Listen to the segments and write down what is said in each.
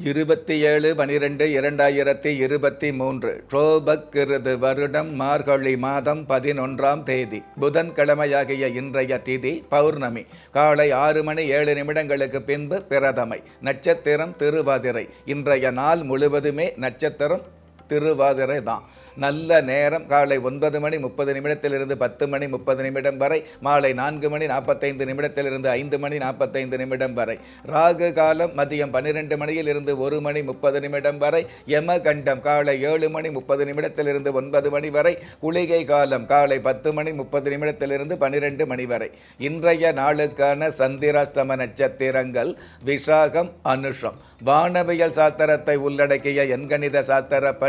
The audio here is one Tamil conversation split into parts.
இருபத்தி ஏழு பனிரெண்டு இரண்டாயிரத்தி இருபத்தி மூன்று ட்ரோபக்கிருது வருடம் மார்கழி மாதம் பதினொன்றாம் தேதி. புதன்கிழமையாகிய இன்றைய திதி பௌர்ணமி. காலை ஆறு மணி ஏழு நிமிடங்களுக்கு பின்பு பிரதமை. நட்சத்திரம் திருவாதிரை. இன்றைய நாள் முழுவதுமே நட்சத்திரம் திருவாதிரை தான் நல்ல நேரம் காலை ஒன்பது மணி முப்பது நிமிடத்திலிருந்து பத்து மணி முப்பது நிமிடம் வரை மாலை நான்கு மணி நாற்பத்தைந்து நிமிடத்திலிருந்து ஐந்து மணி நாற்பத்தைந்து நிமிடம் வரை. ராகு காலம் மதியம் பன்னிரெண்டு மணியிலிருந்து ஒரு மணி முப்பது நிமிடம் வரை. யமகண்டம் காலை ஏழு மணி முப்பது நிமிடத்திலிருந்து ஒன்பது மணி வரை. குளிகை காலம் காலை பத்து மணி முப்பது நிமிடத்திலிருந்து பன்னிரெண்டு மணி வரை. இன்றைய நாளுக்கான சந்திராஷ்டம நட்சத்திரங்கள் விசாகம் அனுஷம். வானவியல் சாத்திரத்தை உள்ளடக்கிய எண்கணித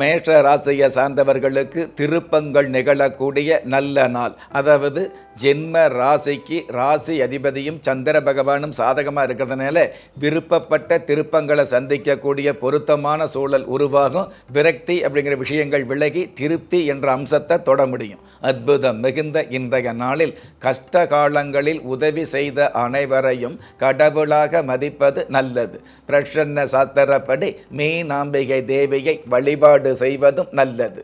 மேஷ ராசியை சார்ந்தவர்களுக்கு திருப்பங்கள் நிகழக்கூடிய நல்ல நாள். அதாவது ஜென்ம ராசிக்கு ராசி அதிபதியும் சந்திர பகவானும் சாதகமாக இருக்கிறதுனால விருப்பப்பட்ட திருப்பங்களை சந்திக்கக்கூடிய பொருத்தமான சூழல் உருவாகும். விரக்தி அப்படிங்கிற விஷயங்கள் விலகி திருப்தி என்ற அம்சத்தை தொட முடியும். அற்புதம் மிகுந்த இன்றைய நாளில் கஷ்ட காலங்களில் உதவி செய்த அனைவரையும் கடவுளாக மதிப்பது நல்லது. பிரசன்ன சாஸ்திரப்படி மீனாம்பிகை தேவியை வழிபாடு செய்வதும் நல்லது.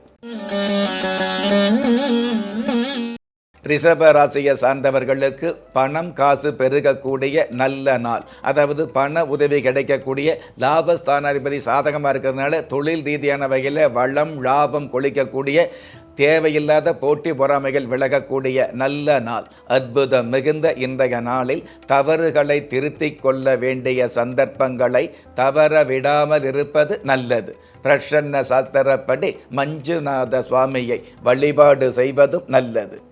ரிஷப ராசியை சார்ந்தவர்களுக்கு பணம் காசு பெருகக்கூடிய நல்ல நாள். அதாவது பண உதவி கிடைக்கக்கூடிய லாபஸ்தானாதிபதி சாதகமாக இருக்கிறதுனால தொழில் ரீதியான வகையில் வளம் லாபம் கொளிக்கக்கூடிய தேவையில்லாத போட்டி பொறாமைகள் விலகக்கூடிய நல்ல நாள். அற்புதம் மிகுந்த இன்றைய நாளில் தவறுகளை திருத்திக் கொள்ள வேண்டிய சந்தர்ப்பங்களை தவற விடாமல் இருப்பது நல்லது. பிரசன்ன சாஸ்திரப்படி மஞ்சுநாத சுவாமியை வழிபாடு செய்வதும் நல்லது.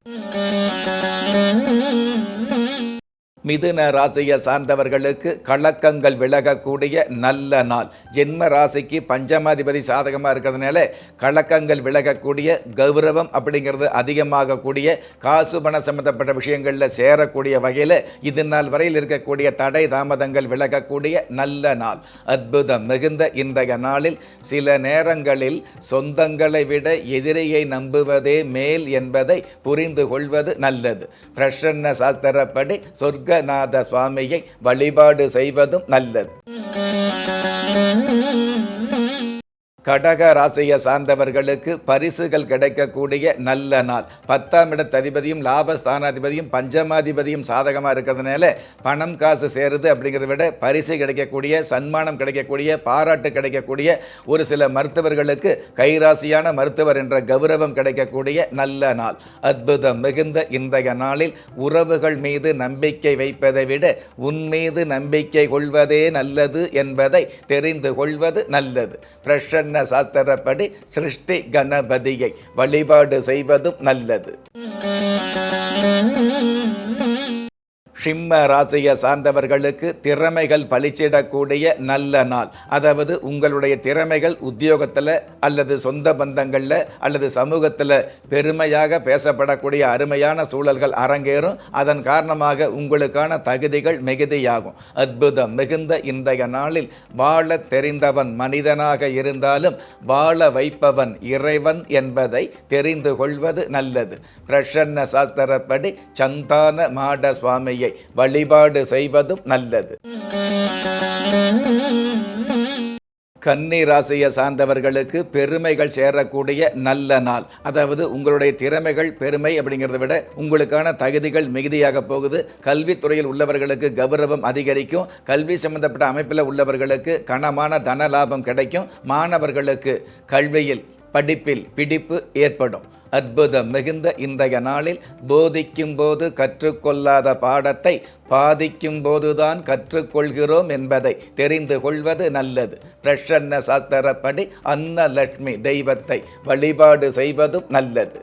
மிதுன ராசியை சார்ந்தவர்களுக்கு கலக்கங்கள் விலகக்கூடிய நல்ல நாள். ஜென்ம ராசிக்கு பஞ்சமாதிபதி சாதகமாக இருக்கிறதுனால கலக்கங்கள் விலகக்கூடிய கௌரவம் அப்படிங்கிறது அதிகமாகக்கூடிய காசு பண சம்பந்தப்பட்ட விஷயங்களில் சேரக்கூடிய வகையில் இது நாள் வரையில் இருக்கக்கூடிய தடை தாமதங்கள் விலகக்கூடிய நல்ல நாள். அற்புதம் மிகுந்த இன்றைய நாளில் சில நேரங்களில் சொந்தங்களை விட எதிரியை நம்புவதே மேல் என்பதை புரிந்து கொள்வது நல்லது. பிரசன்ன சாஸ்திரப்படி சொர்க்க சொர்க்கநாத சுவாமியை வழிபாடு செய்வதும் நல்லது. கடக ராசியை சார்ந்தவர்களுக்கு பரிசுகள் கிடைக்கக்கூடிய நல்ல நாள். பத்தாம் இடத்ததிபதியும் லாபஸ்தானாதிபதியும் பஞ்சமாதிபதியும் சாதகமாக இருக்கிறதுனால பணம் காசு சேருது அப்படிங்கிறத விட பரிசு கிடைக்கக்கூடிய சன்மானம் கிடைக்கக்கூடிய பாராட்டு கிடைக்கக்கூடிய ஒரு சில மருத்துவர்களுக்கு கைராசியான மருத்துவர் என்ற கௌரவம் கிடைக்கக்கூடிய நல்ல நாள். அற்புதம் மிகுந்த இன்றைய நாளில் உறவுகள் மீது நம்பிக்கை வைப்பதை விட உன் மீது நம்பிக்கை கொள்வதே நல்லது என்பதை தெரிந்து கொள்வது நல்லது. பிரஷன் என்ன சாஸ்திரப்படி சிருஷ்டி கணபதியை வழிபாடு செய்வதும் நல்லது. சிம்ம ராசியை சார்ந்தவர்களுக்கு திறமைகள் பளிச்சிடக்கூடிய நல்ல நாள். அதாவது உங்களுடைய திறமைகள் உத்தியோகத்தில் அல்லது சொந்த பந்தங்களில் அல்லது சமூகத்தில் பெருமையாக பேசப்படக்கூடிய அருமையான சூழல்கள் அரங்கேறும். அதன் காரணமாக உங்களுக்கான தகுதிகள் மிகுதியாகும். அற்புதம் மிகுந்த இன்றைய நாளில் வாழ தெரிந்தவன் மனிதனாக இருந்தாலும் வாழ வைப்பவன் இறைவன் என்பதை தெரிந்து கொள்வது நல்லது. பிரசன்ன சாஸ்திரப்படி சந்தான மாட சுவாமியை வழிபாடு செய்வதும் நல்லது. கன்னி ராசியை சார்ந்தவர்களுக்கு பெருமைகள் சேரக்கூடிய நல்ல நாள். அதாவது உங்களுடைய திறமைகள் பெருமை அப்படிங்கிறத விட உங்களுக்கான தகுதிகள் மிகுதியாக போகுது. கல்வித்துறையில் உள்ளவர்களுக்கு கௌரவம் அதிகரிக்கும். கல்வி சம்பந்தப்பட்ட அமைப்பில் உள்ளவர்களுக்கு கனமான தன லாபம் கிடைக்கும். மாணவர்களுக்கு கல்வியில் படிப்பில் பிடிப்பு ஏற்படும். அற்புதம் மிகுந்த இன்றைய நாளில் போதிக்கும் போது கற்றுக்கொள்ளாத பாடத்தை பாதிக்கும் போதுதான் கற்றுக்கொள்கிறோம் என்பதை தெரிந்து கொள்வது நல்லது. பிரசன்ன சாஸ்திரப்படி அன்னலட்சுமி தெய்வத்தை வழிபாடு செய்வதும் நல்லது.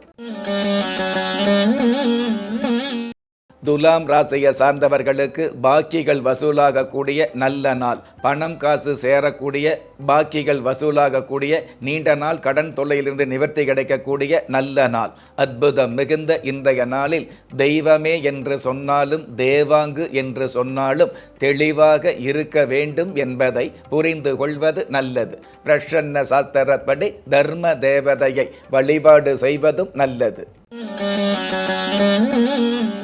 துலாம் ராசியை சார்ந்தவர்களுக்கு பாக்கிகள் வசூலாகக்கூடிய நல்ல நாள். பணம் காசு சேரக்கூடிய பாக்கிகள் வசூலாகக்கூடிய நீண்ட நாள் கடன் தொல்லையிலிருந்து நிவர்த்தி கிடைக்கக்கூடிய நல்ல நாள். அற்புதம் மிகுந்த இன்றைய நாளில் தெய்வமே என்று சொன்னாலும் தேவாங்கு என்று சொன்னாலும் தெளிவாக இருக்க வேண்டும் என்பதை புரிந்து கொள்வது நல்லது. பிரசன்ன சாஸ்திரப்படி தர்ம தேவதையை வழிபாடு செய்வதும் நல்லது. Mm-hmm.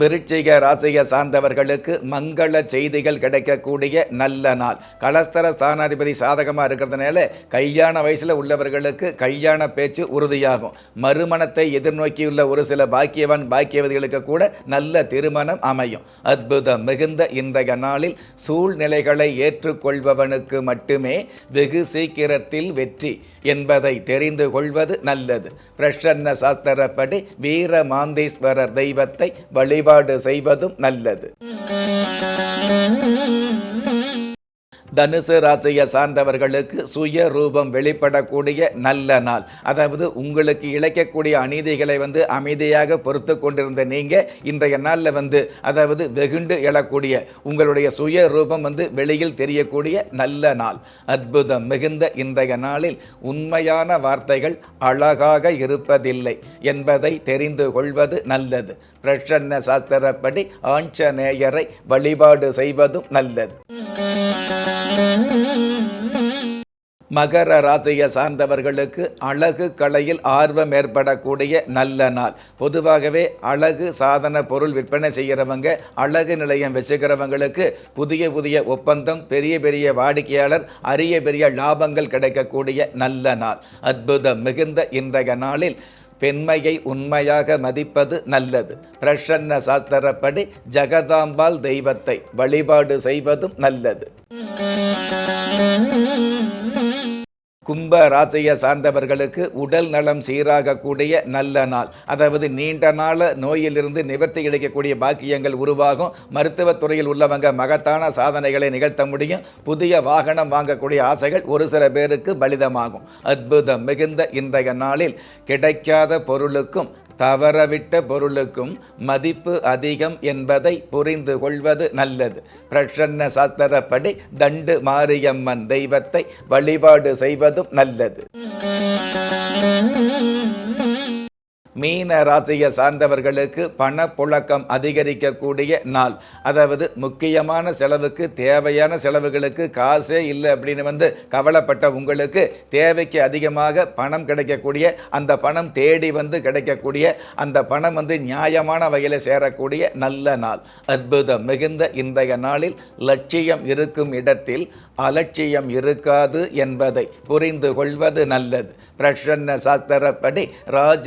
விருச்சிக ராசியை சார்ந்தவர்களுக்கு மங்கள செய்திகள் கிடைக்கக்கூடிய நல்ல நாள். கலஸ்தர ஸ்தானாதிபதி சாதகமாக இருக்கிறதுனால கல்யாண வயசில் உள்ளவர்களுக்கு கல்யாண பேச்சு உறுதியாகும். மறுமணத்தை எதிர்நோக்கியுள்ள ஒரு சில பாக்கியவான் பாக்கியவதிகளுக்கு கூட நல்ல திருமணம் அமையும். அற்புதம் மிகுந்த இன்றைய நாளில் சூழ்நிலைகளை ஏற்றுக்கொள்பவனுக்கு மட்டுமே வெகு சீக்கிரத்தில் வெற்றி என்பதை தெரிந்து கொள்வது நல்லது. பிரசன்ன சாஸ்திரப்படி வீர மாந்தேஸ்வரர் தெய்வத்தை வழிபாடு செய்வதும் நல்லது. தனுசு ராசியை சார்ந்தவர்களுக்கு சுய ரூபம் வெளிப்படக்கூடிய நல்ல நாள். அதாவது உங்களுக்கு இழைக்கக்கூடிய அநீதிகளை வந்து அமைதியாக பொறுத்து கொண்டிருந்த நீங்கள் இன்றைய நாளில் வந்து அதாவது வெகுண்டு எழக்கூடிய உங்களுடைய சுய ரூபம் வந்து வெளியில் தெரியக்கூடிய நல்ல நாள். அற்புதம் மிகுந்த இன்றைய நாளில் உண்மையான வார்த்தைகள் அழகாக இருப்பதில்லை என்பதை தெரிந்து கொள்வது நல்லது. பிரசன்ன சாஸ்திரப்படி ஆஞ்சநேயரை வழிபாடு செய்வதும் நல்லது. மகர ராசியை சார்ந்தவர்களுக்கு அழகு கலையில் ஆர்வம் ஏற்படக்கூடிய நல்ல நாள். பொதுவாகவே அழகு சாதன பொருள் விற்பனை செய்கிறவங்க அழகு நிலையம் வச்சுக்கிறவங்களுக்கு புதிய புதிய ஒப்பந்தம் பெரிய பெரிய வாடிக்கையாளர் அரிய பெரிய லாபங்கள் கிடைக்கக்கூடிய நல்ல நாள். அற்புதம் மிகுந்த இன்றைய நாளில் பெண்மையை உண்மையாக மதிப்பது நல்லது. பிரசன்ன சாஸ்திரப்படி ஜெகதாம்பாள் தெய்வத்தை வழிபாடு செய்வதும் நல்லது. கும்ப ராசியை சார்ந்தவர்களுக்கு உடல் நலம் சீராகக்கூடிய நல்ல நாள். அதாவது நீண்ட நாள நோயிலிருந்து நிவர்த்தி கிடைக்கக்கூடிய பாக்கியங்கள் உருவாகும். மருத்துவத்துறையில் உள்ளவங்க மகத்தான சாதனைகளை நிகழ்த்த முடியும். புதிய வாகனம் வாங்கக்கூடிய ஆசைகள் ஒரு சில பேருக்கு பலிதமாகும். அற்புதம் மிகுந்த இன்றைய நாளில் கிடைக்காத பொருளுக்கும் தவறவிட்ட பொருளுக்கும் மதிப்பு அதிகம் என்பதை புரிந்து கொள்வது நல்லது. பிரசன்ன சாஸ்திரப்படி தண்டு மாரியம்மன் தெய்வத்தை வழிபாடு செய்வதும் நல்லது. மீன ராசியை சார்ந்தவர்களுக்கு பணப்புழக்கம் அதிகரிக்கக்கூடிய நாள். அதாவது முக்கியமான செலவுக்கு தேவையான செலவுகளுக்கு காசே இல்லை அப்படின்னு வந்து கவலைப்பட்ட உங்களுக்கு தேவைக்கு அதிகமாக பணம் கிடைக்கக்கூடிய அந்த பணம் தேடி வந்து கிடைக்கக்கூடிய அந்த பணம் வந்து நியாயமான வகையில் சேரக்கூடிய நல்ல நாள். அற்புதம் மிகுந்த இன்றைய நாளில் லட்சியம் இருக்கும் இடத்தில் அலட்சியம் இருக்காது என்பதை புரிந்து கொள்வது நல்லது. பிரசன்ன சாஸ்திரப்படி ராஜ